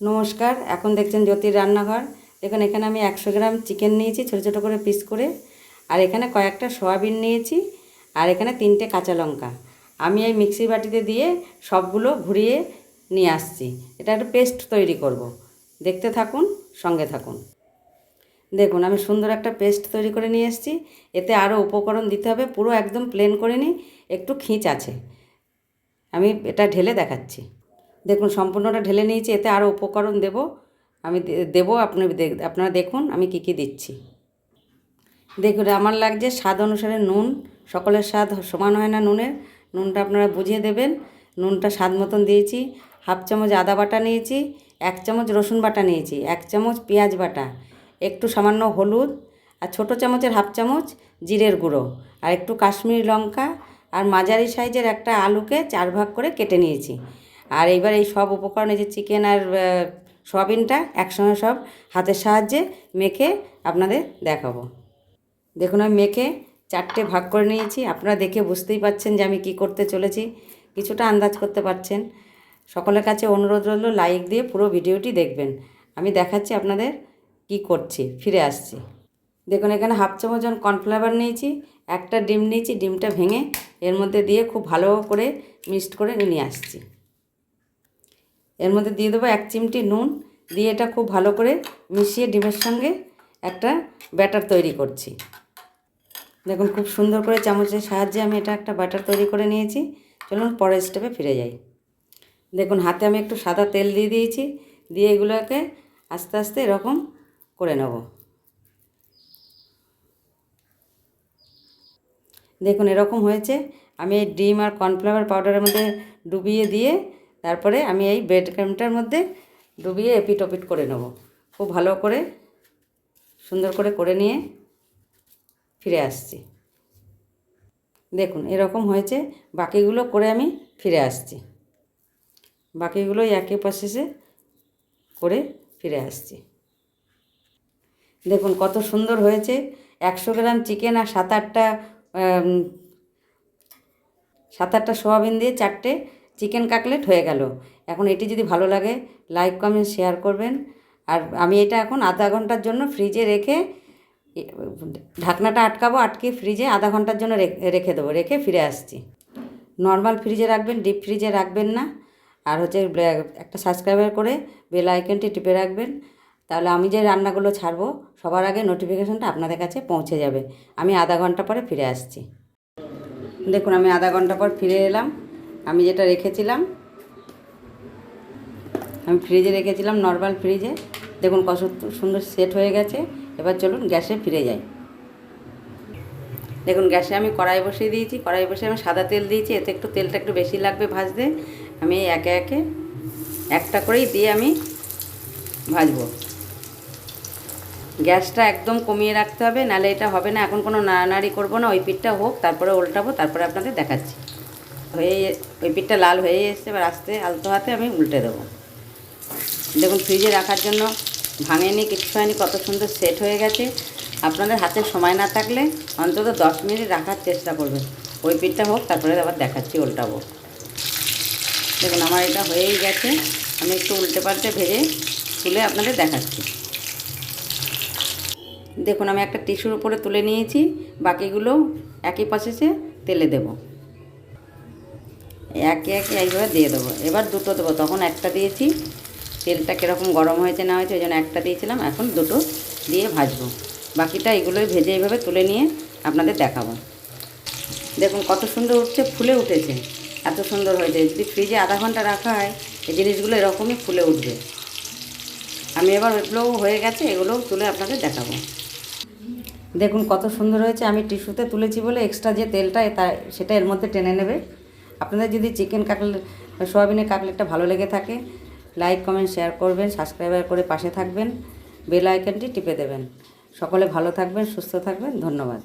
নমস্কার, এখন দেখছেন জ্যোতির রান্নাঘর। দেখুন, এখানে আমি একশো গ্রাম চিকেন নিয়েছি, ছোটো ছোটো করে পিস করে। আর এখানে কয়েকটা সয়াবিন নিয়েছি, আর এখানে তিনটে কাঁচা লঙ্কা। আমি এই মিক্সি বাটিতে দিয়ে সবগুলো ঘুরিয়ে নিয়ে আসছি। এটা একটা পেস্ট তৈরি করব। দেখতে থাকুন, সঙ্গে থাকুন। দেখুন, আমি সুন্দর একটা পেস্ট তৈরি করে নিয়ে এসেছি। এতে আরও উপকরণ দিতে হবে, পুরো একদম প্লেন করে নিই একটু খিঁচ আছে। আমি এটা ঢেলে দেখাচ্ছি। দেখুন, সম্পূর্ণটা ঢেলে নিয়েছি, এতে আরও উপকরণ দেব। আমি দেবো, আপনি আপনারা দেখুন, আমি কী কী দিচ্ছি। দেখুন, আমার লাগছে স্বাদ অনুসারে নুন, সকলের স্বাদ সমান হয় না নুনের। নুনটা আপনারা বুঝিয়ে দেবেন। নুনটা স্বাদ মতন দিয়েছি, হাফ চামচ আদা বাটা নিয়েছি, এক চামচ রসুন বাটা নিয়েছি, এক চামচ পেঁয়াজ বাটা, একটু সামান্য হলুদ, আর ছোটো চামচের হাফ চামচ জিরের গুঁড়ো, আর একটু কাশ্মীরি লঙ্কা, আর মাঝারি সাইজের একটা আলুকে চার ভাগ করে কেটে নিয়েছি। আর এইবার এই সব উপকরণ যে চিকেন আর সয়াবিনটা একসঙ্গে সব হাতের সাহায্যে মেখে আপনাদের দেখাবো। দেখুন, আমি মেখে চারটে ভাগ করে নিয়েছি। আপনারা দেখে বুঝতেই পাচ্ছেন যে আমি কি করতে চলেছি। কিছুটা আন্দাজ করতে পারছেন। সকলের কাছে অনুরোধ রইল লাইক দিয়ে পুরো ভিডিওটি দেখবেন। আমি দেখাচ্ছি আপনাদের কি করছি, ফিরে আসছি। দেখুন, এখানে হাফ চামচ কর্নফ্লাওয়ার নিয়েছি, একটা ডিম নিয়েছি, ডিমটা ভেঙে এর মধ্যে দিয়ে খুব ভালো করে মিক্সড করে নিয়ে আসছি। এর মধ্যে দিয়ে দেবো এক চিমটি নুন, দিয়ে এটা খুব ভালো করে মিশিয়ে ডিমের সঙ্গে একটা ব্যাটার তৈরি করছি। দেখুন খুব সুন্দর করে চামচের সাহায্যে আমি এটা একটা ব্যাটার তৈরি করে নিয়েছি। চলুন পরের স্টেপে ফিরে যাই। দেখুন হাতে আমি একটু সাদা তেল দিয়ে দিয়েছি, দিয়ে এগুলোকে আস্তে আস্তে এরকম করে নেব। দেখুন এরকম হয়েছে, আমি ডিম আর কর্নফ্লাওয়ার পাউডারের মধ্যে ডুবিয়ে দিয়ে তারপরে আমি এই ব্রেড ক্রামটার মধ্যে ডুবিয়ে এপিট ওপিট করে নেব। খুব ভালো করে, সুন্দর করে করে নিয়ে ফিরে আসছি। দেখুন, এরকম হয়েছে, বাকিগুলো করে আমি ফিরে আসছি। বাকিগুলো একই প্রসেসে করে ফিরে আসছি। দেখুন, কত সুন্দর হয়েছে, একশো গ্রাম চিকেন আর সাত আটটা সাত আটটা সোয়াবিন দিয়ে চারটে চিকেন কাটলেট হয়ে গেল। এখন এটি যদি ভালো লাগে, লাইক, কমেন্ট, শেয়ার করবেন। আর আমি এটা এখন আধা ঘণ্টার জন্য ফ্রিজে রেখে ঢাকনাটা আটকাবো, আটকে ফ্রিজে আধা ঘণ্টার জন্য রেখে দেবো, রেখে ফিরে আসছি। নর্মাল ফ্রিজে রাখবেন, ডিপ ফ্রিজে রাখবেন না। আর হচ্ছে একটা সাবস্ক্রাইবার করে বেল আইকনটি টিপে রাখবেন। তাহলে আমি যে রান্নাগুলো ছাড়বো, সবার আগে নোটিফিকেশনটা আপনাদের কাছে পৌঁছে যাবে। আমি আধা ঘণ্টা পরে ফিরে আসছি। দেখুন, আমি আধা ঘণ্টা পর ফিরে এলাম। আমি যেটা রেখেছিলাম, আমি ফ্রিজে রেখেছিলাম নর্মাল ফ্রিজে দেখুন কত সুন্দর সেট হয়ে গেছে। এবার চলুন গ্যাসে ফিরে যাই। দেখুন গ্যাসে আমি কড়াই বসিয়ে দিয়েছি। কড়াই বসে আমি সাদা তেল দিয়েছি। এতে একটু তেলটা একটু বেশি লাগবে ভাজতে। আমি একে একে একটা করেই দিয়ে আমি ভাজবো। গ্যাসটা একদম কমিয়ে রাখতে হবে, নাহলে এটা হবে না। এখন কোনো নাড়ানাড়ি করব না। ওই পিঠটা হোক, তারপরে উল্টাবো তারপরে আপনাদের দেখাচ্ছি। হয়ে ওই পিঠটা লাল হয়ে এসছে, এবার আস্তে আলতো হাতে আমি উল্টে দেবো। দেখুন, ফ্রিজে রাখার জন্য ভাঙেনি কিছু হয়নি, কত সুন্দর সেট হয়ে গেছে। আপনাদের হাতে সময় না থাকলে অন্তত দশ মিনিট রাখার চেষ্টা করবেন। ওই পিঠটা হোক, তারপরে আবার দেখাচ্ছি, উল্টাবো। দেখুন, আমার এটা হয়েই গেছে। আমি একটু উল্টে পাল্টে ভেজে তুলে আপনাদের দেখাচ্ছি। দেখুন, আমি একটা টিস্যুর উপরে তুলে নিয়েছি, বাকিগুলো একই প্রসেসে তেলে দেবো। একে একে এইভাবে দিয়ে দেবো। এবার দুটো দেবো। তখন একটা দিয়েছি। তেলটা কীরকম গরম হয়েছে না হয়েছে ওই জন্য একটা দিয়েছিলাম। এখন দুটো দিয়ে ভাজবো। বাকিটা এগুলোই ভেজে এইভাবে তুলে নিয়ে আপনাদের দেখাবো। দেখুন কত সুন্দর উঠছে, ফুলে উঠেছে। এত সুন্দর হয়েছে। যদি ফ্রিজে আধা ঘণ্টা রাখা হয়, এই জিনিসগুলো এরকমই ফুলে উঠবে। আমি এবার ওইগুলোও হয়ে গেছে, এগুলোও তুলে আপনাদের দেখাবো। দেখুন কত সুন্দর হয়েছে। আমি টিস্যুতে তুলেছি বলে এক্সট্রা যে তেলটা তা সেটা এর মধ্যে টেনে নেবে। আপনাদের যদি চিকেন কাটলেট সোয়াবিনের কাটলেটটা ভালো লেগে থাকে লাইক কমেন্ট শেয়ার করবেন সাবস্ক্রাইবার করে পাশে থাকবেন বেল আইকনটি টিপে দেবেন। সকলে ভালো থাকবেন, সুস্থ থাকবেন, ধন্যবাদ।